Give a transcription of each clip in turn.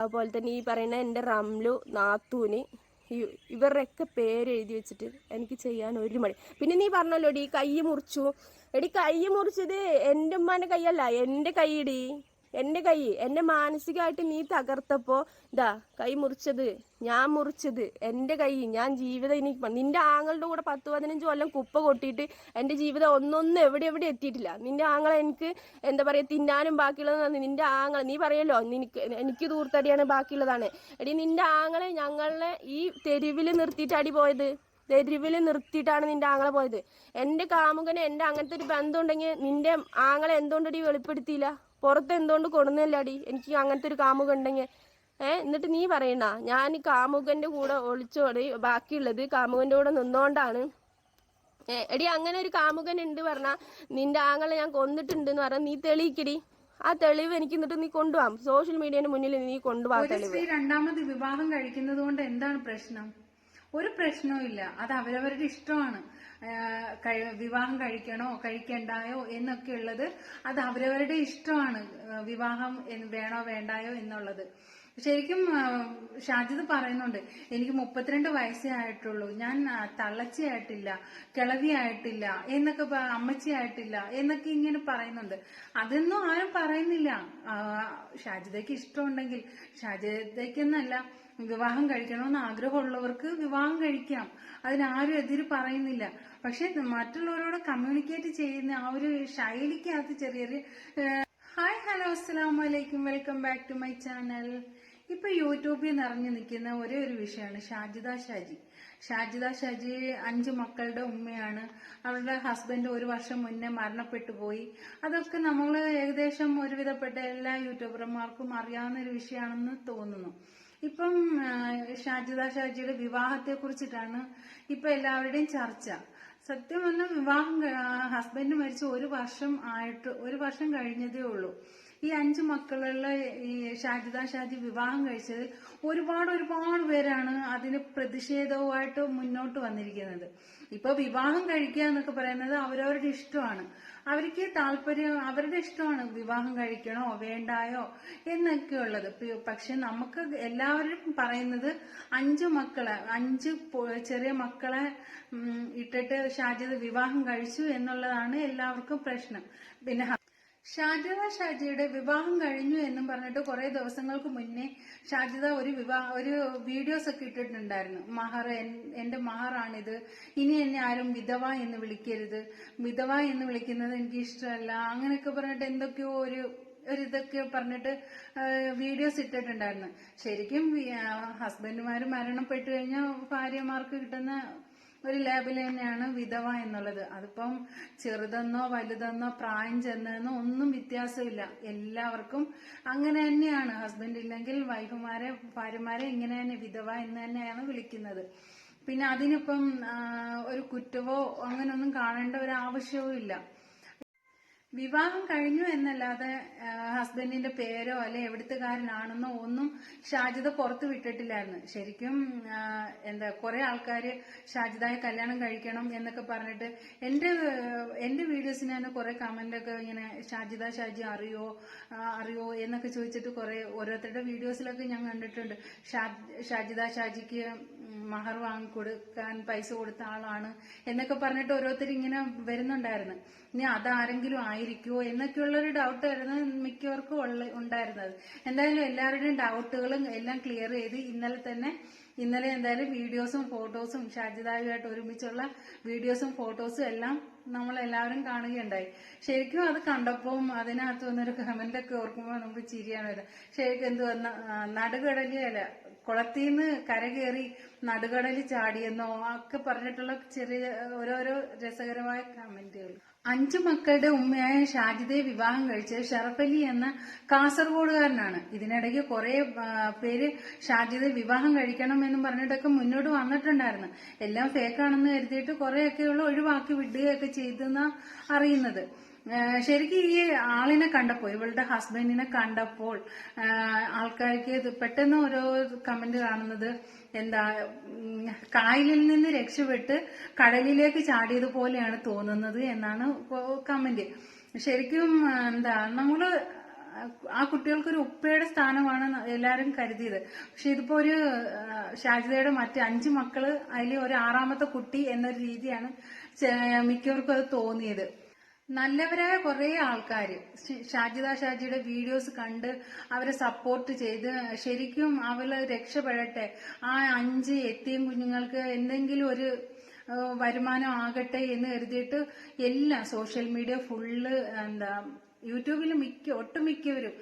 അതുപോലെ തന്നെ ഈ പറയുന്ന എന്റെ റംലു നാത്തൂന് ഇവരുടെയൊക്കെ പേര് എഴുതി വെച്ചിട്ട് എനിക്ക് ചെയ്യാൻ ഒരു മടി. പിന്നെ നീ പറഞ്ഞല്ലോ ഡി കൈ മുറിച്ചു. എടി കൈ മുറിച്ചത് എന്റെ ഉമ്മാന്റെ കൈയല്ല എന്റെ കൈയടി എന്റെ കൈ എന്നെ മാനസികമായിട്ട് നീ തകർത്തപ്പോ ഇതാ കൈ മുറിച്ചത് ഞാൻ മുറിച്ചത് എന്റെ കൈ ഞാൻ ജീവിതം ഇനി നിന്റെ ആങ്ങളുടെ കൂടെ പത്ത് പതിനഞ്ച് കൊല്ലം കുപ്പ കൊട്ടിയിട്ട് എന്റെ ജീവിതം ഒന്നൊന്നും എവിടെ എവിടെ എത്തിയിട്ടില്ല. നിന്റെ ആങ്ങളെ എനിക്ക് എന്താ പറയാ തിന്നാനും ബാക്കിയുള്ളത് നിന്റെ ആങ്ങളെ നീ പറയല്ലോ നിനക്ക് എനിക്ക് ദൂർത്തടിയാണ് ബാക്കിയുള്ളതാണ്. എടി നിന്റെ ആങ്ങളെ ഞങ്ങളെ ഈ തെരുവിൽ നിർത്തിയിട്ട് അടി പോയത്? തെരുവിൽ നിർത്തിയിട്ടാണ് നിന്റെ ആങ്ങളെ പോയത്. എന്റെ കാമുകന് എന്റെ അങ്ങനത്തെ ഒരു ബന്ധം ഉണ്ടെങ്കിൽ നിന്റെ ആങ്ങളെ എന്തുകൊണ്ടടി വെളിപ്പെടുത്തിയില്ല? പുറത്ത് എന്തുകൊണ്ട് കൊടുന്നില്ലടി എനിക്ക് അങ്ങനത്തെ ഒരു കാമുക ഉണ്ടെങ്കിൽ ഏഹ് എന്നിട്ട് നീ പറയണ്ട? ഞാൻ ഈ കാമുകന്റെ കൂടെ ഒളിച്ചോടി ബാക്കിയുള്ളത് കാമുകന്റെ കൂടെ നിന്നോണ്ടാണ്. എടി അങ്ങനെ ഒരു കാമുകൻ ഉണ്ട് പറഞ്ഞാ നിന്റെ ആങ്ങളെ ഞാൻ കൊന്നിട്ടുണ്ട് എന്ന് പറഞ്ഞാൽ നീ തെളിയിക്കടി. ആ തെളിവ് എനിക്ക് എന്നിട്ട് നീ കൊണ്ടുപോവാം സോഷ്യൽ മീഡിയയുടെ മുന്നിൽ നീ കൊണ്ടുപോകാം രണ്ടാമത് വിവാഹം കഴിക്കുന്നത് കൊണ്ട് എന്താണ് പ്രശ്നം? ഒരു പ്രശ്നവുമില്ല അത് അവരവരുടെ ഇഷ്ടമാണ്. വിവാഹം കഴിക്കണോ കഴിക്കണ്ടായോ എന്നൊക്കെ ഉള്ളത് അത് അവരവരുടെ ഇഷ്ടമാണ്. വിവാഹം വേണോ വേണ്ടായോ എന്നുള്ളത്. ശരിക്കും ഷാജിദ് പറയുന്നുണ്ട് എനിക്ക് മുപ്പത്തിരണ്ട് വയസ്സേ ആയിട്ടുള്ളൂ. ഞാൻ കിളവി കിളവിയായിട്ടില്ല എന്നൊക്കെ അമ്മച്ചിയായിട്ടില്ല എന്നൊക്കെ ഇങ്ങനെ പറയുന്നുണ്ട്. അതൊന്നും ആരും പറയുന്നില്ല. ഷാജിദയ്ക്ക് ഇഷ്ടമുണ്ടെങ്കിൽ ഷാജിദയ്ക്കെന്നല്ല വിവാഹം കഴിക്കണമെന്ന് ആഗ്രഹമുള്ളവർക്ക് വിവാഹം കഴിക്കാം. അതിനാരും എതിര് പറയുന്നില്ല. പക്ഷെ മറ്റുള്ളവരോട് കമ്മ്യൂണിക്കേറ്റ് ചെയ്യുന്ന ആ ഒരു ശൈലിക്കകത്ത് ചെറിയൊരു ഹായ് ഹലോ അസ്സലാമു വലൈക്കും welcome back to my channel. ഇപ്പൊ യൂട്യൂബിൽ നിറഞ്ഞു നിൽക്കുന്ന ഒരേ ഒരു വിഷയമാണ് ഷാജിദ ഷാജി. ഷാജിദ ഷാജി അഞ്ച് മക്കളുടെ ഉമ്മയാണ്. അവരുടെ ഹസ്ബൻഡ് ഒരു വർഷം മുന്നേ മരണപ്പെട്ടു പോയി. അതൊക്കെ നമ്മൾ ഏകദേശം ഒരുവിധപ്പെട്ട എല്ലാ യൂട്യൂബർമാർക്കും അറിയാവുന്ന ഒരു വിഷയമാണെന്ന് തോന്നുന്നു. ഇപ്പം ഷാജിദ ഷാജിയുടെ വിവാഹത്തെ കുറിച്ചിട്ടാണ് ഇപ്പൊ എല്ലാവരുടെയും ചർച്ച. സത്യം പറഞ്ഞാൽ വിവാഹം ഹസ്ബൻഡ് മരിച്ച് ഒരു വർഷം ആയിട്ട് ഒരു വർഷം കഴിഞ്ഞതേ ഉള്ളൂ. ഈ അഞ്ച് മക്കളുള്ള ഈ ഷാജിദ ഷാജി വിവാഹം കഴിച്ചത് ഒരുപാട് ഒരുപാട് പേരാണ് അതിന് പ്രതിഷേധവുമായിട്ട് മുന്നോട്ട് വന്നിരിക്കുന്നത്. ഇപ്പൊ വിവാഹം കഴിക്കുക എന്നൊക്കെ പറയുന്നത് അവരവരുടെ ഇഷ്ടമാണ്. അവർക്ക് താല്പര്യം അവരുടെ ഇഷ്ടമാണ് വിവാഹം കഴിക്കണോ വേണ്ടായോ എന്നൊക്കെ ഉള്ളത്. പക്ഷെ നമുക്ക് എല്ലാവരും പറയുന്നത് അഞ്ച് മക്കളെ അഞ്ച് ചെറിയ മക്കളെ ഇട്ടിട്ട് ഷാജിദ് വിവാഹം കഴിച്ചു എന്നുള്ളതാണ് എല്ലാവർക്കും പ്രശ്നം. പിന്നെ ഷാജിദ ഷാജിയുടെ വിവാഹം കഴിഞ്ഞു എന്നും പറഞ്ഞിട്ട് കുറെ ദിവസങ്ങൾക്ക് മുന്നേ ഷാജിദ ഒരു വിവാഹ ഒരു വീഡിയോസ് ഒക്കെ ഇട്ടിട്ടുണ്ടായിരുന്നു. മഹർ എന്റെ മഹറാണിത്. ഇനി എന്നെ ആരും വിധവ എന്ന് വിളിക്കരുത്. വിധവ എന്ന് വിളിക്കുന്നത് എനിക്ക് ഇഷ്ടമല്ല അങ്ങനെയൊക്കെ പറഞ്ഞിട്ട് എന്തൊക്കെയോ ഒരു ഒരു ഇതൊക്കെ പറഞ്ഞിട്ട് വീഡിയോസ് ഇട്ടിട്ടുണ്ടായിരുന്നു. ശരിക്കും ഹസ്ബൻഡുമാർ മരണപ്പെട്ടു കഴിഞ്ഞാൽ ഭാര്യമാർക്ക് കിട്ടുന്ന ഒരു ലേബൽ തന്നെയാണ് വിധവ എന്നുള്ളത്. അതിപ്പം ചെറുതെന്നോ വലുതെന്നോ പ്രായം ചെന്നതെന്നോ ഒന്നും വ്യത്യാസമില്ല. എല്ലാവർക്കും അങ്ങനെ തന്നെയാണ്. ഹസ്ബൻഡ് ഇല്ലെങ്കിൽ വൈഫുമാരെ ഭാര്യമാരെ ഇങ്ങനെ തന്നെ വിധവ എന്ന് തന്നെയാണ് വിളിക്കുന്നത്. പിന്നെ അതിനിപ്പം ഒരു കുറ്റവോ അങ്ങനെയൊന്നും കാണേണ്ട ഒരു ആവശ്യവും ഇല്ല വിവാഹം കഴിഞ്ഞു എന്നല്ലാതെ ഹസ്ബൻഡിന്റെ പേരോ അല്ലെ എവിടുത്തുകാരനാണെന്നോ ഒന്നും ഷാജിദ പുറത്തു വിട്ടിട്ടില്ലായിരുന്നു. ശരിക്കും എന്താ കുറെ ആൾക്കാര് ഷാജിദായ കല്യാണം കഴിക്കണം എന്നൊക്കെ പറഞ്ഞിട്ട് എന്റെ എന്റെ വീഡിയോസിന് തന്നെ കുറെ കമന്റ് ഒക്കെ ഇങ്ങനെ ഷാജിദ ഷാജി അറിയോ അറിയോ എന്നൊക്കെ ചോദിച്ചിട്ട് കുറെ ഓരോരുത്തരുടെ വീഡിയോസിലൊക്കെ ഞാൻ കണ്ടിട്ടുണ്ട്. ഷാജിദ ഷാജിക്ക് മഹർ വാങ്ങി കൊടുക്കാൻ പൈസ കൊടുത്ത ആളാണ് എന്നൊക്കെ പറഞ്ഞിട്ട് ഓരോരുത്തർ ഇങ്ങനെ വരുന്നുണ്ടായിരുന്നു. ഇനി അതാരെങ്കിലും ആയിരിക്കുമോ എന്നൊക്കെയുള്ള ഒരു ഡൗട്ട് ആയിരുന്നു മിക്കവർക്കും ഉള്ള ഉണ്ടായിരുന്നത്. എന്തായാലും എല്ലാവരുടെയും ഡൗട്ടുകളും എല്ലാം ക്ലിയർ ചെയ്ത് ഇന്നലെ തന്നെ ഇന്നലെ എന്തായാലും വീഡിയോസും ഫോട്ടോസും ഷാജിതാവുമായിട്ട് ഒരുമിച്ചുള്ള വീഡിയോസും ഫോട്ടോസും എല്ലാം നമ്മൾ എല്ലാവരും കാണുകയുണ്ടായി. ശരിക്കും അത് കണ്ടപ്പോൾ അതിനകത്ത് വന്നൊരു കമന്റ് ഒക്കെ ഓർക്കുമ്പോൾ നമുക്ക് ചിരിയാണ് വരുന്നത് ശരിക്കും എന്ത് വന്ന നടുകടലിയല്ല നിന്ന് കരകയറി നടുകടലിൽ ചാടിയെന്നോ ഒക്കെ പറഞ്ഞിട്ടുള്ള ചെറിയ ഓരോരോ രസകരമായ കമന്റുകൾ അഞ്ചു മക്കളുടെ ഉമ്മയായ ഷാജിദയെ വിവാഹം കഴിച്ചത് ഷറഫലി എന്ന കാസർഗോഡുകാരനാണ്. ഇതിനിടയ്ക്ക് കുറെ പേര് ഷാജിദെ വിവാഹം കഴിക്കണം എന്നും പറഞ്ഞിട്ടൊക്കെ മുന്നോട്ട് വന്നിട്ടുണ്ടായിരുന്നു. എല്ലാം ഫേക്കാണെന്ന് കരുതിയിട്ട് കുറെയൊക്കെയുള്ള ഒഴിവാക്കി വിടുകയൊക്കെ ചെയ്തെന്ന അറിയുന്നത്. ശരിക്കും ഈ ആളിനെ കണ്ടപ്പോൾ ഇവളുടെ ഹസ്ബൻഡിനെ കണ്ടപ്പോൾ ആൾക്കാർക്ക് പെട്ടെന്ന് ഓരോ കമന്റ് കാണുന്നത് എന്താ കായലിൽ നിന്ന് രക്ഷപ്പെട്ട് കടലിലേക്ക് ചാടിയത് പോലെയാണ് തോന്നുന്നത് എന്നാണ് കമന്റ്. ശരിക്കും എന്താ നമ്മൾ ആ കുട്ടികൾക്ക് ഒരു ഉപ്പയുടെ സ്ഥാനമാണ് എല്ലാരും കരുതിയത്. പക്ഷെ ഇതിപ്പോ ഒരു ഷാജിതയുടെ മറ്റ് അഞ്ച് മക്കൾ അതിൽ ഒരു ആറാമത്തെ കുട്ടി എന്നൊരു രീതിയാണ് മിക്കവർക്കും അത് തോന്നിയത്. നല്ലവരായ കുറെ ആൾക്കാർ ഷാജിദ ഷാജിയുടെ വീഡിയോസ് കണ്ട് അവരെ സപ്പോർട്ട് ചെയ്ത് ശരിക്കും അവൾ രക്ഷപ്പെടട്ടെ. ആ അഞ്ച് എത്തിയും കുഞ്ഞുങ്ങൾക്ക് എന്തെങ്കിലും ഒരു വരുമാനം ആകട്ടെ എന്ന് കരുതിയിട്ട് എല്ലാം സോഷ്യൽ മീഡിയ ഫുള്ള് എന്താ യൂട്യൂബിൽ മിക്ക ഒട്ടുമിക്കവരും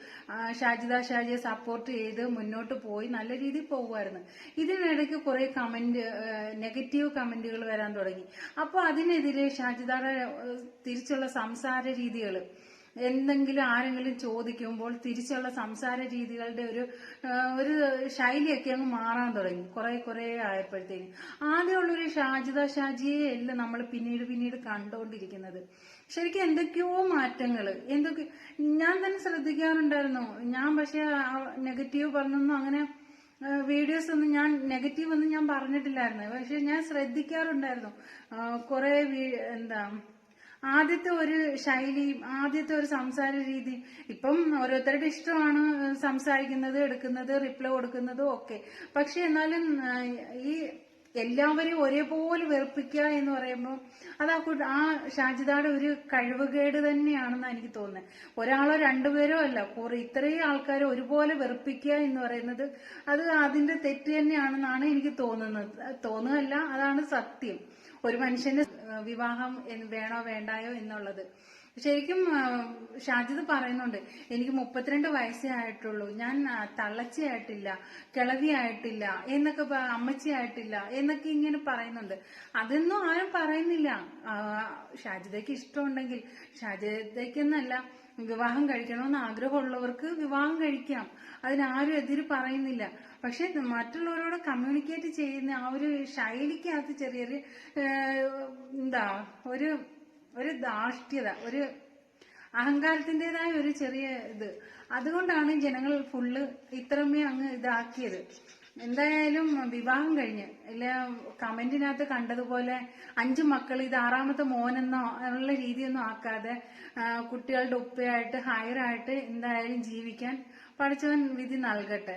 ഷാജിദ ഷാജിയെ സപ്പോർട്ട് ചെയ്ത് മുന്നോട്ട് പോയി നല്ല രീതിയിൽ പോകുമായിരുന്നു ഇതിനിടയ്ക്ക് കുറെ കമന്റ് നെഗറ്റീവ് കമന്റുകൾ വരാൻ തുടങ്ങി. അപ്പോൾ അതിനെതിരെ ഷാജിദയുടെ തിരിച്ചുള്ള സംസാര രീതികൾ എന്തെങ്കിലും ആരെങ്കിലും ചോദിക്കുമ്പോൾ തിരിച്ചുള്ള സംസാര രീതികളുടെ ഒരു ഒരു ശൈലിയൊക്കെ അങ്ങ് മാറാൻ തുടങ്ങി. കുറെ കുറെ ആയപ്പോഴത്തേക്കും. ആദ്യമുള്ളൊരു ഷാജിദ ഷാജിയെ അല്ല നമ്മൾ പിന്നീട് പിന്നീട് കണ്ടുകൊണ്ടിരിക്കുന്നത് ശരിക്കും എന്തൊക്കെയോ മാറ്റങ്ങൾ എന്തൊക്കെ ഞാൻ തന്നെ ശ്രദ്ധിക്കാറുണ്ടായിരുന്നു. ഞാൻ പക്ഷെ നെഗറ്റീവ് പറഞ്ഞൊന്നും അങ്ങനെ വീഡിയോസ് ഒന്നും ഞാൻ നെഗറ്റീവ് ഒന്നും ഞാൻ പറഞ്ഞിട്ടില്ലായിരുന്നു. പക്ഷെ ഞാൻ ശ്രദ്ധിക്കാറുണ്ടായിരുന്നു. കുറെ എന്താ ആദ്യത്തെ ഒരു ശൈലിയും ആദ്യത്തെ ഒരു സംസാര രീതി ഇപ്പം ഓരോരുത്തരുടെ ഇഷ്ടമാണ് സംസാരിക്കുന്നത് എടുക്കുന്നത് റിപ്ലൈ കൊടുക്കുന്നതും ഒക്കെ. പക്ഷെ എന്നാലും ഈ എല്ലാവരെയും ഒരേപോലെ വെറുപ്പിക്കുക എന്ന് പറയുമ്പോൾ അത് ആ കുട്ടി ആ ഷാജിദയുടെ ഒരു കഴിവുകേട് തന്നെയാണെന്ന് എനിക്ക് തോന്നുന്നത് ഒരാളോ രണ്ടുപേരോ അല്ല കുറെ ഇത്രയും ആൾക്കാരെ ഒരുപോലെ വെറുപ്പിക്കുക എന്ന് പറയുന്നത് അത് അതിന്റെ തെറ്റ് തന്നെയാണെന്നാണ് എനിക്ക് തോന്നുന്നത് തോന്നുകയല്ല അതാണ് സത്യം. ഒരു മനുഷ്യന് വിവാഹം വേണോ വേണ്ടായോ എന്നുള്ളത്. ശരിക്കും ഷാജിദ് പറയുന്നുണ്ട് എനിക്ക് മുപ്പത്തിരണ്ട് വയസ്സേ ആയിട്ടുള്ളൂ ഞാൻ തള്ളച്ചയായിട്ടില്ല കിളവിയായിട്ടില്ല എന്നൊക്കെ അമ്മച്ചിയായിട്ടില്ല എന്നൊക്കെ ഇങ്ങനെ പറയുന്നുണ്ട്. അതൊന്നും ആരും പറയുന്നില്ല. ഷാജിദയ്ക്ക് ഇഷ്ടമുണ്ടെങ്കിൽ ഷാജിദയ്ക്കെന്നല്ല വിവാഹം കഴിക്കണമെന്ന് ആഗ്രഹമുള്ളവർക്ക് വിവാഹം കഴിക്കാം. അതിനാരും എതിര് പറയുന്നില്ല. പക്ഷെ മറ്റുള്ളവരോട് കമ്മ്യൂണിക്കേറ്റ് ചെയ്യുന്ന ആ ഒരു ശൈലിക്കകത്ത് ചെറിയൊരു എന്താ ഒരു ഒരു ധാർഷ്ട്യത ഒരു അഹങ്കാരത്തിന്റെതായ ഒരു ചെറിയ ഇത്. അതുകൊണ്ടാണ് ജനങ്ങൾ ഫുള്ള് ഇത്രമേ അങ്ങ് ഇതാക്കിയത്. എന്തായാലും വിവാഹം കഴിഞ്ഞ്. അല്ലെ കമന്റിനകത്ത് കണ്ടതുപോലെ അഞ്ചു മക്കൾ ഇത് ആറാമത്തെ മോനെന്നോ ഉള്ള രീതിയൊന്നും ആക്കാതെ കുട്ടികളുടെ ഉപ്പയായിട്ട് ഹയറായിട്ട് എന്തായാലും ജീവിക്കാൻ പഠിച്ചവൻ വിധി നൽകട്ടെ.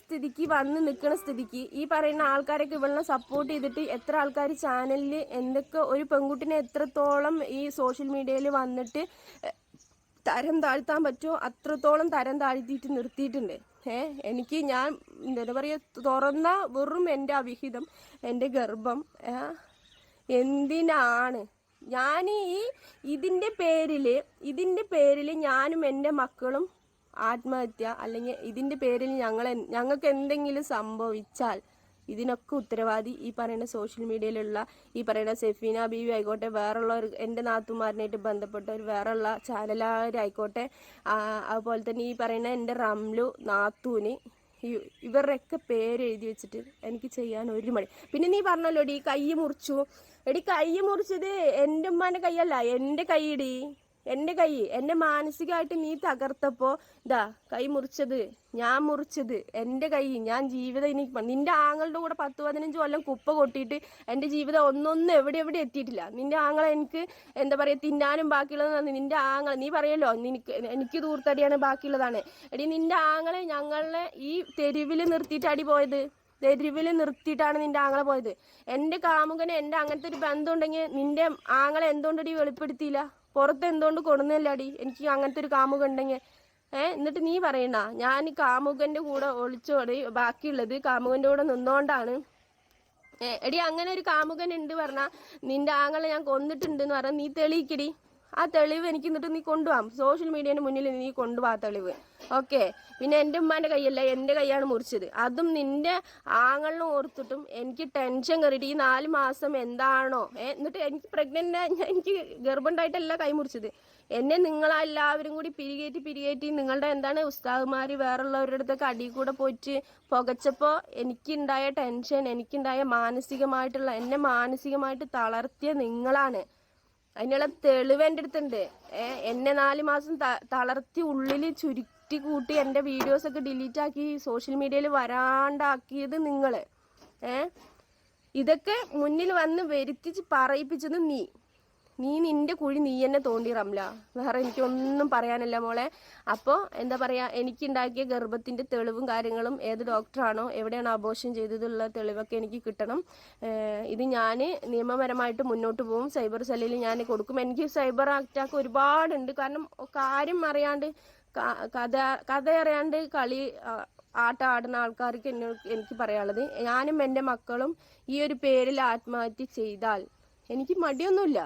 സ്ഥിതിക്ക് വന്ന് നിൽക്കുന്ന സ്ഥിതിക്ക് ഈ പറയുന്ന ആൾക്കാരൊക്കെ ഇവളിനെ സപ്പോർട്ട് ചെയ്തിട്ട് എത്ര ആൾക്കാർ ചാനലിൽ എന്തൊക്കെ ഒരു പെൺകുട്ടിനെ എത്രത്തോളം ഈ സോഷ്യൽ മീഡിയയിൽ വന്നിട്ട് തരം താഴ്ത്താൻ പറ്റുമോ അത്രത്തോളം തരം താഴ്ത്തിയിട്ട് നിർത്തിയിട്ടുണ്ട്. ഏ എനിക്ക് ഞാൻ എന്താ പറയുക തുറന്ന വെറും എന്റെ അവിഹിതം എന്റെ ഗർഭം എന്തിനാണ്? ഞാൻ ഈ ഇതിന്റെ പേരിൽ ഇതിന്റെ പേരിൽ ഞാനും എന്റെ മക്കളും ആത്മഹത്യ അല്ലെങ്കിൽ ഇതിന്റെ പേരിൽ ഞങ്ങൾ ഞങ്ങൾക്ക് എന്തെങ്കിലും സംഭവിച്ചാൽ ഇതിനൊക്കെ ഉത്തരവാദി ഈ പറയുന്ന സോഷ്യൽ മീഡിയയിലുള്ള ഈ പറയുന്ന സെഫീന ബീവി ആയിക്കോട്ടെ ഒരു എന്റെ നാത്തുമാരനായിട്ട് ബന്ധപ്പെട്ടവർ വേറെയുള്ള ചാനലുകാരായിക്കോട്ടെ ആ, അതുപോലെ തന്നെ ഈ പറയുന്ന എന്റെ റംലു നാത്തൂന് ഇവരുടെയൊക്കെ പേര് എഴുതി വെച്ചിട്ട് എനിക്ക് ചെയ്യാൻ ഒരു മടി. പിന്നെ നീ പറഞ്ഞല്ലോ എടി കൈ മുറിച്ചു. എടി കൈ മുറിച്ചത് എന്റെ ഉമ്മാന്റെ കൈയല്ല എന്റെ കൈയിടി എന്റെ കൈ എന്നെ മാനസികമായിട്ട് നീ തകർത്തപ്പോ ഇതാ കൈ മുറിച്ചത് ഞാൻ മുറിച്ചത് എന്റെ കൈ ഞാൻ ജീവിതം ഇനി നിന്റെ ആങ്ങളുടെ കൂടെ പത്ത് പതിനഞ്ച് കൊല്ലം കുപ്പ കൊട്ടിയിട്ട് എന്റെ ജീവിതം ഒന്നൊന്നും എവിടെ എവിടെ എത്തിയിട്ടില്ല. നിന്റെ ആങ്ങളെ എനിക്ക് എന്താ പറയുക തിന്നാനും ബാക്കിയുള്ളതാണ് നിന്റെ ആങ്ങളെ നീ പറയല്ലോ നിനക്ക് എനിക്ക് ദൂർത്തടിയാണ് ബാക്കിയുള്ളതാണ്. എടി നിന്റെ ആങ്ങളെ ഞങ്ങളെ ഈ തെരുവിൽ നിർത്തിയിട്ട് അടി പോയത്? തെരുവിൽ നിർത്തിയിട്ടാണ് നിന്റെ ആങ്ങളെ പോയത്. എന്റെ കാമുകന് എന്റെ അങ്ങനത്തെ ഒരു ബന്ധം ഉണ്ടെങ്കിൽ നിന്റെ ആങ്ങളെ എന്തുകൊണ്ടടി വെളിപ്പെടുത്തിയില്ല? പുറത്ത് എന്തുകൊണ്ട് കൊടുന്നില്ലടി എനിക്ക് അങ്ങനത്തെ ഒരു കാമുക ഉണ്ടെങ്കിൽ ഏഹ് എന്നിട്ട് നീ പറയണ്ട. ഞാൻ ഈ കാമുകന്റെ കൂടെ ഒളിച്ചോടി ബാക്കിയുള്ളത് കാമുകന്റെ കൂടെ നിന്നോണ്ടാണ്. എടി അങ്ങനെ ഒരു കാമുകൻ ഉണ്ട് പറഞ്ഞാ നിന്റെ ആങ്ങളെ ഞാൻ കൊന്നിട്ടുണ്ട് എന്ന് പറഞ്ഞാൽ നീ തെളിയിക്കടി. ആ തെളിവ് എനിക്ക് എന്നിട്ട് നീ കൊണ്ടുപോകാം സോഷ്യൽ മീഡിയന്റെ മുന്നിൽ നീ കൊണ്ടുപോകാ തെളിവ്. ഓക്കെ പിന്നെ എന്റെ ഉമ്മാന്റെ കൈയല്ല എന്റെ കൈയാണ് മുറിച്ചത്. അതും നിന്റെ ആങ്ങളിനും ഓർത്തിട്ടും എനിക്ക് ടെൻഷൻ കയറിയിട്ട് ഈ നാല് മാസം എന്താണോ? എന്നിട്ട് എനിക്ക് പ്രഗ്നന്റ് എനിക്ക് ഗർഭമുണ്ടായിട്ടല്ല കൈ മുറിച്ചത്. എന്നെ നിങ്ങളെല്ലാവരും കൂടി പിരികേറ്റി പിരികേറ്റി നിങ്ങളുടെ എന്താണ് ഉസ്താഹുമാർ വേറുള്ളവരുടെ അടുത്തൊക്കെ അടിയിൽ കൂടെ പോയിട്ട് പുകച്ചപ്പോൾ എനിക്കുണ്ടായ ടെൻഷൻ എനിക്കുണ്ടായ മാനസികമായിട്ടുള്ള എന്നെ മാനസികമായിട്ട് തളർത്തിയ നിങ്ങളാണ്. അതിനുള്ള തെളിവ് എന്റെ അടുത്തുണ്ട്. എന്നെ നാല് മാസം തളർത്തി ഉള്ളിൽ ചുരുട്ടി കൂട്ടി എന്റെ വീഡിയോസ് ഒക്കെ ഡിലീറ്റ് ആക്കി സോഷ്യൽ മീഡിയയിൽ വരാണ്ടാക്കിയത് നിങ്ങൾ ഏ ഇതൊക്കെ മുന്നിൽ വന്ന് വരുത്തിച്ച് പറയിപ്പിച്ചത് നീ. നീ നിന്റെ കുഴി നീ തന്നെ തോണ്ടി റംല. വേറെ എനിക്കൊന്നും പറയാനല്ല മോളെ. അപ്പോൾ എന്താ പറയുക എനിക്കുണ്ടാക്കിയ ഗർഭത്തിന്റെ തെളിവും കാര്യങ്ങളും ഏത് ഡോക്ടറാണോ എവിടെയാണ് അബോഷൻ ചെയ്തതുള്ള തെളിവൊക്കെ എനിക്ക് കിട്ടണം. ഇത് ഞാൻ നിയമപരമായിട്ട് മുന്നോട്ട് പോകും സൈബർ സെല്ലിൽ ഞാൻ കൊടുക്കും. എനിക്ക് സൈബർ അറ്റാക്ക് ഒരുപാടുണ്ട്. കാരണം കാര്യം അറിയാണ്ട് കഥ കഥ അറിയാണ്ട് കളി ആട്ടം ആടുന്ന ആൾക്കാർക്ക് എന്നെ എനിക്ക് പറയാനുള്ളത്. ഞാനും എന്റെ മക്കളും ഈ ഒരു പേരിൽ ആത്മഹത്യ ചെയ്താൽ എനിക്ക് മടിയൊന്നുമില്ല.